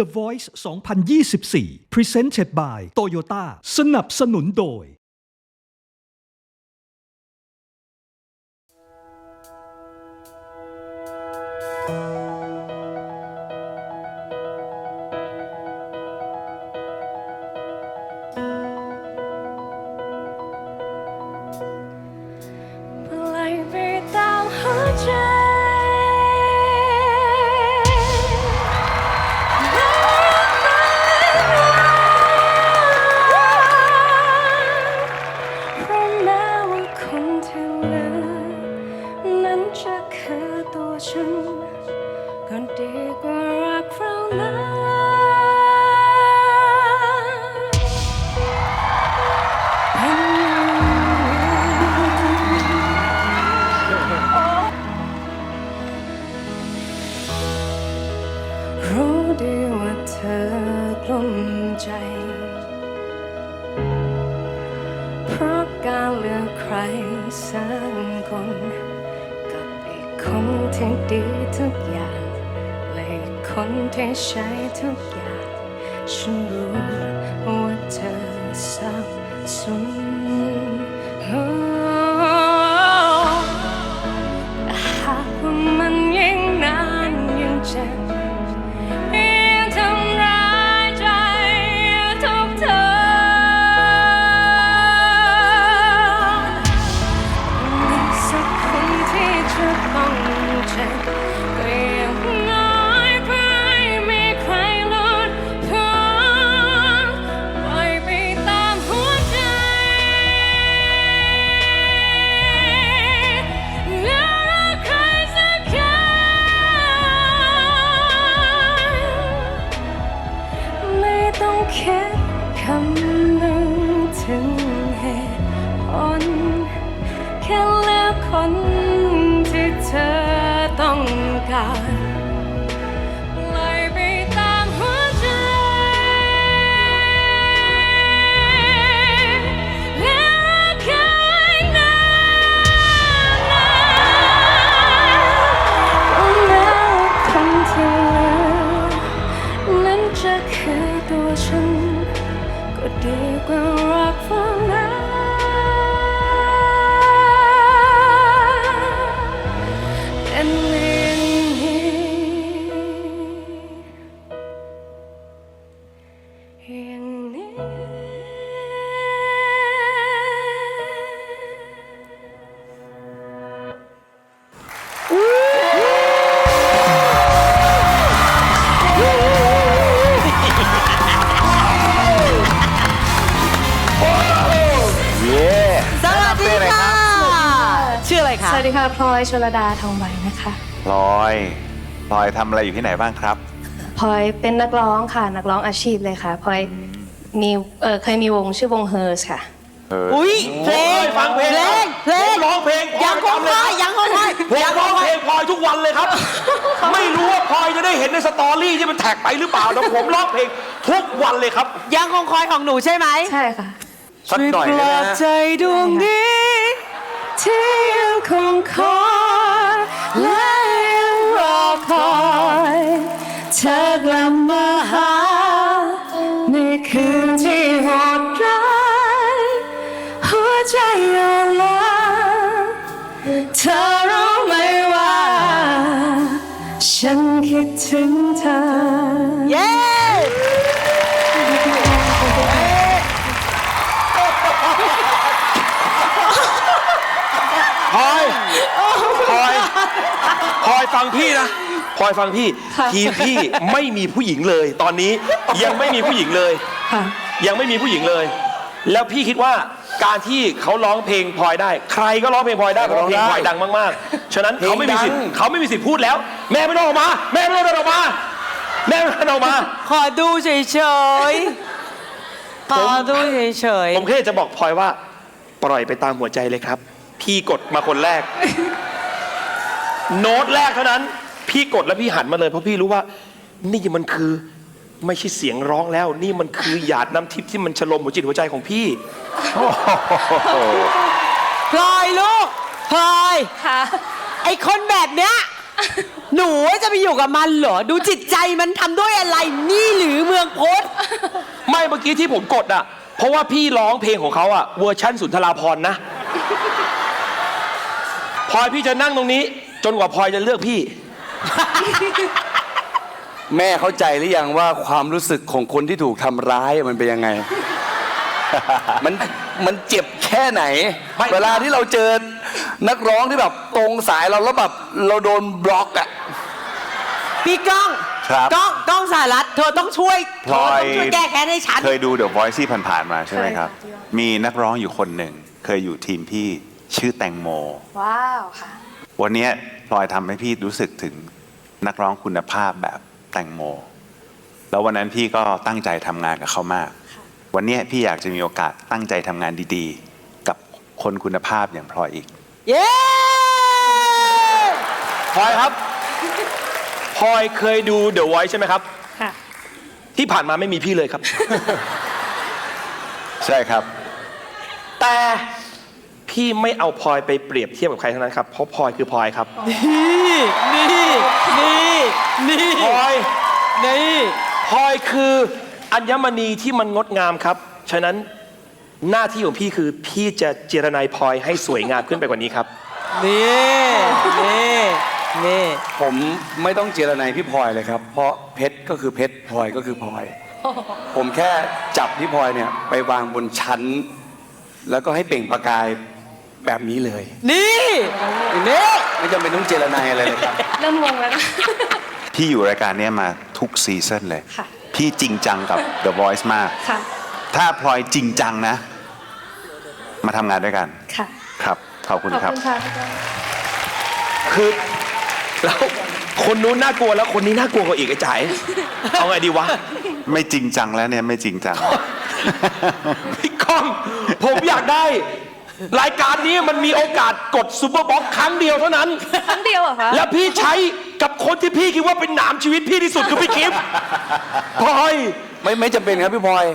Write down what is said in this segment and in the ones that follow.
The Voice 2024 Presented by Toyota สนับสนุนโดย ดีกว่ารักเรานั้นเป็นอย่างนี้รู้ดีว่าเธอกลุ้มใจ เพราะการเลือกใครสักคน กับอีกคนที่ดีทุกอย่าง คนที่ใช้ทุกอย่าง ฉันรู้ว่าเธอสับสน การปล่อยไปตามหัวใจ แล้วใครนั้นแม้าคนที่เหลือนั้นจะคือตัวฉัน ก็ดีกว่ารักฝังนั้นเคะสวัสดีค่ะพลอยชลดาทองใบนะคะพลอยพลอยทำอะไรอยู่ที่ไหนบ้างครับ พลอยเป็นนักร้องค่ะ นักร้องอาชีพเลยค่ะพลอยมีเออเคยมีวงชื่อวงเฮอร์สค่ะ เอออุ้ยเพลงฟังเพลงเพลงเพลงผมร้องเพลงยังคงคอยยังคงคอยผมยังคร้องงคอเพลยงพลอยทุกวันเลยครับ ไม่รู้ว่าพลอยจะได้เห็นในสตอรี่ที่มันแท็กไปหรือเปล่าแต่ผมร้องเพลงทุกวันเลยครับ ยังคงคอยของหนูใช่ไหมใช่ค่ะสักหน่อยปลได้อไหมบฮะใจดวงนี้ ฉันคิดถึงเธอ เย้พลอยพลอยพลอยฟังพี่นะพลอยฟังพี่ ทีมพี่ไม่มีผู้หญิงเลย ตอนนี้ยังไม่มีผู้หญิงเลย ค่ะ ยังไม่มีผู้หญิงเลย แล้วพี่คิดว่า การที่เขาร้องเพลงพลอยได้ ใครก็ร้องเพลงพลอยได้เพราะว่าเพลงพลอยดังมากๆ ฉะนั้นเขาไม่มีสิทธิ์เขาไม่มีสิทธิ์พูดแล้ว แม่ไม่ต้องออกมา แม่ไม่ต้องเดินออกมา แม่ไม่ต้องเดินออกมา ขอดูเฉยๆ ขอดูเฉยผมแค่อยากจะบอกพลอยว่า ปล่อยไปตามหัวใจเลยครับ พี่กดมาคนแรก โน้ตแรกเท่านั้น พี่กดแล้วพี่หันมาเลยเพราะพี่รู้ว่า นี่มันคือไม่ใช่เสียงร้องแล้ว นี่มันคือหยาดน้ำทิพย์ที่มันฉลมหัวจิตหัวใจของพี่ๆ พลอยลูกพลอย ค่ะ ไอคนแบบเนี้ย หนูจะไปอยู่กับมันเหรอ ดูจิตใจมันทำด้วยอะไร นี่มื่อกี้ที่ผมกดอะ เพราะว่าพี่ร้องเพลงของเขาอะเวอร์ชั่นสุนทราพรณ์นะพลอยพี่จะนั่งตรงนี้ จนกว่าพลอยจะเลือกพี่ แม่เข้าใจหรือยังว่าความรู้สึกของคนที่ถูกทำร้ายมันเป็นยังไง มันมันเจ็บแค่ไหน ไม่ เวลาที่เราเจอนักร้องที่แบบตรงสายเราแล้วแบบเราโดนบล็อกอะ พี่ก้องครับ ก้องก้องสารัตเธอต้องช่วยพเธลออยต้องช่วยแก้แค้นให้ฉัน เคยดูเดอะ Voice ที่ผ่านๆมาใช่ไหมครับ มีนักร้องอยู่คนหนึ่ง เคยอยู่ทีมพี่ชื่อแตงโม ว้าวค่ะ วันเนี้ยพลอยทำให้พี่รู้สึกถึงนักร้องคุณภาพแบบแตงโม แล้ววันนั้นพี่ก็ตั้งใจทำงานกับเขามาก วันเนี้ยพี่อยากจะมีโอกาสตั้งใจทำงานดีๆ กับคนคุณภาพอย่างพลอยอีกเย้พลอยครับพลอยเคยดู The Voice ใช่ไหมครับ ค่ะ ที่ผ่านมาไม่มีพี่เลยครับ ใช่ครับ แต่พี่ไม่เอาพลอยไปเปรียบเทียบกับใครทั้งนั้นครับ เพราะพลอยคือพลอยครับนี่นี่นี่นี่พลอยนี่พลอยคือ อัญมณีที่มันงดงามครับ ฉะนั้นหน้าที่ของพี่คือพี่จะเจรนายพลอยให้สวยงามขึ้นไปกว่านี้ครับ นี่นี่นี่ผมไม่ต้องเจรนายพี่พลอยเลยครับ เพราะเพชรก็คือเพชรพลอยก็คือพลอย ผมแค่จับพี่พลอยเนี่ย ไปวางบนชั้น แล้วก็ให้เปล่งประกายแบบนี้เลย นี่นี่ไม่จำเป็นต้องเจรนายอะไรเลยครับ เริ่มงงแล้วนะ พี่อยู่รายการเนี้ยมาทุกซีซั่นเลย ค่ะ พี่จริงจังกับ The Voice มาก ค่ะ ถ้าพลอยจริงจังนะ มาทำงานด้วยกัน ค่ะ ครับ ขอบคุณขอบครับ คุณค่ะพี่ก้องคือแล้วคนนู้นน่ากลัวแล้วคนนี้น่ากลัวกว่าอีกไอ้จ๋าย เอาไงดีวะ ไม่จริงจังแล้วเนี่ยไม่จริงจัง พี่ก้อง ผมอยากได้ รายการนี้มันมีโอกาสกดซูเปอร์บ็อกซ์ครั้งเดียวเท่านั้น ครั้งเดียวเหรอคะ แล้วพี่ใช้ กับคนที่พี่คิดว่าเป็นหนามชีวิตพี่ที่สุดคือพี่กิฟต์พลอย ไม่ไม่จำเป็นครับพี่พลอย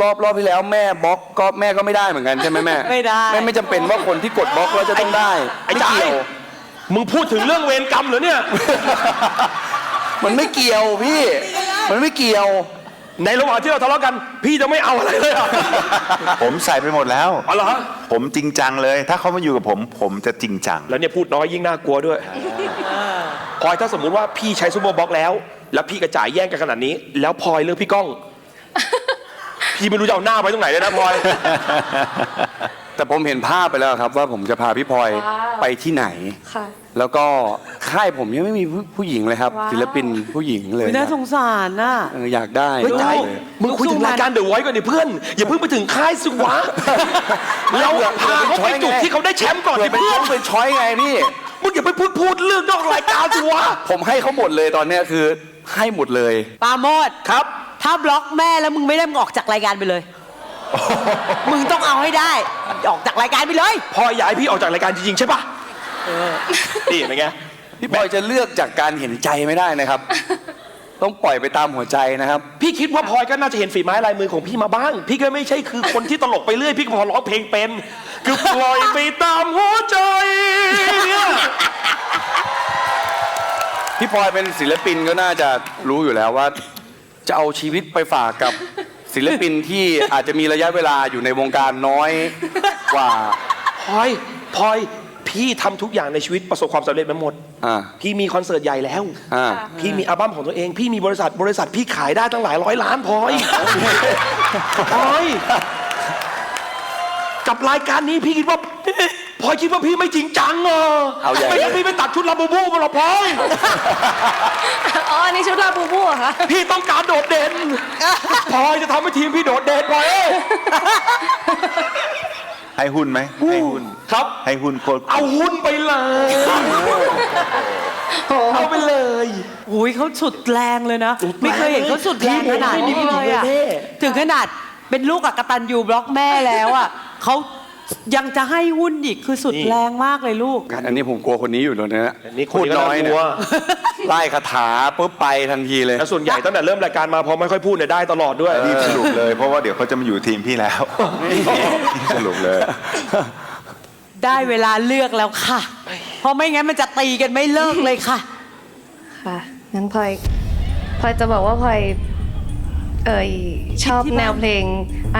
รอบรอบที่แล้วแม่บล็อกก็แม่ก็ไม่ได้เหมือนกันใช่ไหมแม่ไม่ได้ไม่ไม่จำเป็นว่าคนที่กดบล็อกแล้วจะต้องได้ไอ้ไม่จ๋ายเกี่ยว มึงพูดถึงเรื่องเวรกรรมเหรอเนี่ย มันไม่เกี่ยวพี่ มันไม่เกี่ยว ในระหว่างที่เราทะเลาะกัน พี่จะไม่เอาอะไรเลยเหรอะผมใส่ไปหมดแล้วอ๋อเหรอผมจริงจังเลย ถ้าเขามาอยู่กับผม ผมจะจริงจัง แล้วเนี่ยพูดน้อยยิ่งน่ากลัวด้วย พลอยถ้าสมมุติว่าพี่ใช้ซูเปอร์บ็อกซ์แล้ว แล้วพี่กระจ่ายแย่งกันขนาดนี้ แล้วพลอยเลือกพี่ก้อง พี่ไม่รู้จะเอาหน้าไปตรงไหนเลยนะพลอย แต่ผมเห็นภาพไปแล้วครับ ว่าผมจะพาพี่พลอยว้าว ไปที่ไหน ค่ะ แล้วก็ค่ายผมยังไม่มีผู้ผู้หญิงเลยครับ ว้าว ศิลปินผู้หญิงเลยอุ๊ยน่านะสงสารน่ะ เอออยากได้เฮ้ยจ๋ายเลยมึงคุยถึงรายการเดอะไวท์ก่อนดิเพื่อน อย่าเพิ่งไปถึงค่ายสิวะเราพาเขาไปจุดที่เขาได้แชมป์ก่อนเผื่ดิอเป็นเพื่อช้อนยเป็นช้อยไงพี่ มึงอย่าไปพูดพูดเรื่องนอกรายการสิวะ ผมให้เขาหมดเลยตอนเนี้ยคือให้หมดเลย ปาโมดครับ ถ้าบล็อกแม่แล้วมึงไม่ได้มึงออกจากรายการไปเลย มึงต้องเอาให้ได้ ออกจากรายการไปเลยพลอยอยากให้พี่ออกจากรายการจริงๆใช่ปะนี่เป็นไงพี่บอยจะเลือกจากการเห็นใจไม่ได้นะครับ ต้องปล่อยไปตามหัวใจนะครับ พี่คิดว่าพลอยก็น่าจะเห็นฝีไม้ลายมือของพี่มาบ้าง พี่ก็ไม่ใช่คือคนที่ตลกไปเรื่อย พี่ก็พอร้องเพลงเป็น คือปล่อยไปตามหัวใจ พี่พลอยเป็นศิลปินก็น่าจะรู้อยู่แล้วว่า จะเอาชีวิตไปฝากกับศิลปินที่อาจจะมีระยะเวลาอยู่ในวงการน้อยกว่า พลอยพลอยพี่ทำทุกอย่างในชีวิตประสบความสำเร็จมาหมด อ่า พี่มีคอนเสิร์ตใหญ่แล้ว อ่า พี่มีอัลบั้มของตัวเอง พี่มีบริษัทบริษัทพี่ขายได้ตั้งหลายร้อยล้านพลอยพลอยกับรายการนี้พี่คิดว่า พลอยคิดว่าพี่ไม่จริงจังเหรอเอาใหญ่ไม่งั้นพี่ไม่ตัดชุดลาบูบูมาหรอกพลอย อ๋ออันนี้ชุดลาบูบูเหรอคะพี่ต้องการโดดเด่น พลอยจะทำให้ทีมพี่โดดเด่นพลอยเอ้ยให้หุ้นไหมให้หุ้น ครับ ให้หุ้นโคตรเอาหุ้นไปเลย เอาไปเลยอุ้ยเขาสุดแรงเลยนะสุดแรงไม่เคยเห็นเขาสุดแรงขนาดนี้เลยอะทีมผมไม่มีผู้หญิงเลยเท่ถึงขนาดเป็นลูกอักตันยูบล็อกแม่แล้วอะเขา ยังจะให้หุ้นอีกคือสุดแรงมากเลยลูก อันนี้ผมกลัวคนนี้อยู่ตรงนี้นะอันนี้คนพูดนี้ก็น้อยน่ากลัเนี่ยวไล่คาถาปุ๊บไปทันทีเลย แล้วส่วนใหญ่ตั้งแต่เริ่มรายการมาพอไม่ค่อยพูดเนี่ยได้ตลอดด้วยรีบสรุปเลยเพราะว่าเดี๋ยวเขาจะมาอยู่ทีมพี่แล้วสรุปเลย ได้เวลาเลือกแล้วค่ะ เพราะไม่งั้นมันจะตีกันไม่เลิกเลยค่ะ ค่ะงั้นพลอยพลอยจะบอกว่าพลอยเอยชอบแนวเพลง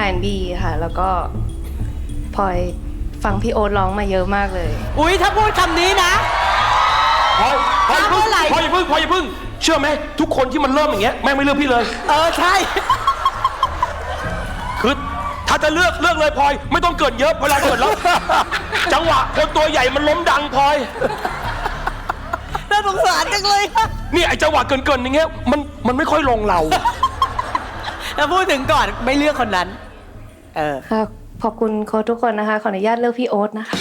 R&B ค่ะ แล้วก็ พลอยฟังพี่โอ๊ตร้องมาเยอะมากเลย อุ้ยถ้าพูดคำนี้นะ พลอยพลอยอย่าเมื่พึ่งอไหร่พลอยอย่าพึ่งพลอยอย่าพึ่ง เชื่อไหมทุกคนที่มันเริ่มอย่างเงี้ยแม่งไม่เลือกพี่เลย เออใช่ คือถ้าจะเลือกเลือกเลยพลอย ไม่ต้องเกิดเยอะเวลาเกิดแล้ว จังหวะคนตัวใหญ่มันล้มดังพลอย น่าสงสารจังเลยนี่ไอ้จังหวะเกินเกินๆอย่างเงี้ยมันมันไม่ค่อยลงเรา แล้วพูดถึงก่อนไม่เลือกคนนั้น เออค่ะ ขอบคุณโค้ชทุกคนนะคะ ขออนุญาตเลือกพี่โอ๊ตนะคะ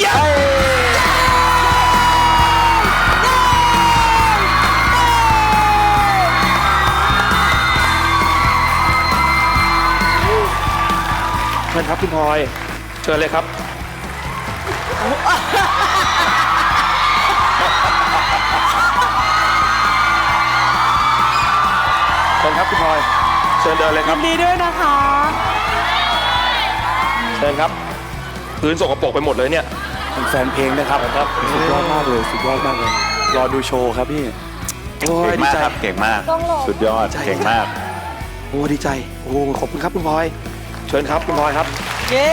เชิญครับคุณพลอย เชิญเลยครับ เชิญครับคุณพลอย เชิญเดินเลยครับ ดีด้วยนะคะ เชิญครับ พื้นสกปรกไปหมดเลยเนี่ย เป็นแฟนเพลงนะครับครับ สุดยอดมากเลยสุดยอดมากเลย รอดูโชว์ครับพี่โอ้ยเก่งดีมากใจ ครับเก่งมากสุดยอดเก่งมาก โอ้ดีใจ โอ้ขอบคุณครับคุณพลอย เชิญครับคุณพลอยครับ เย้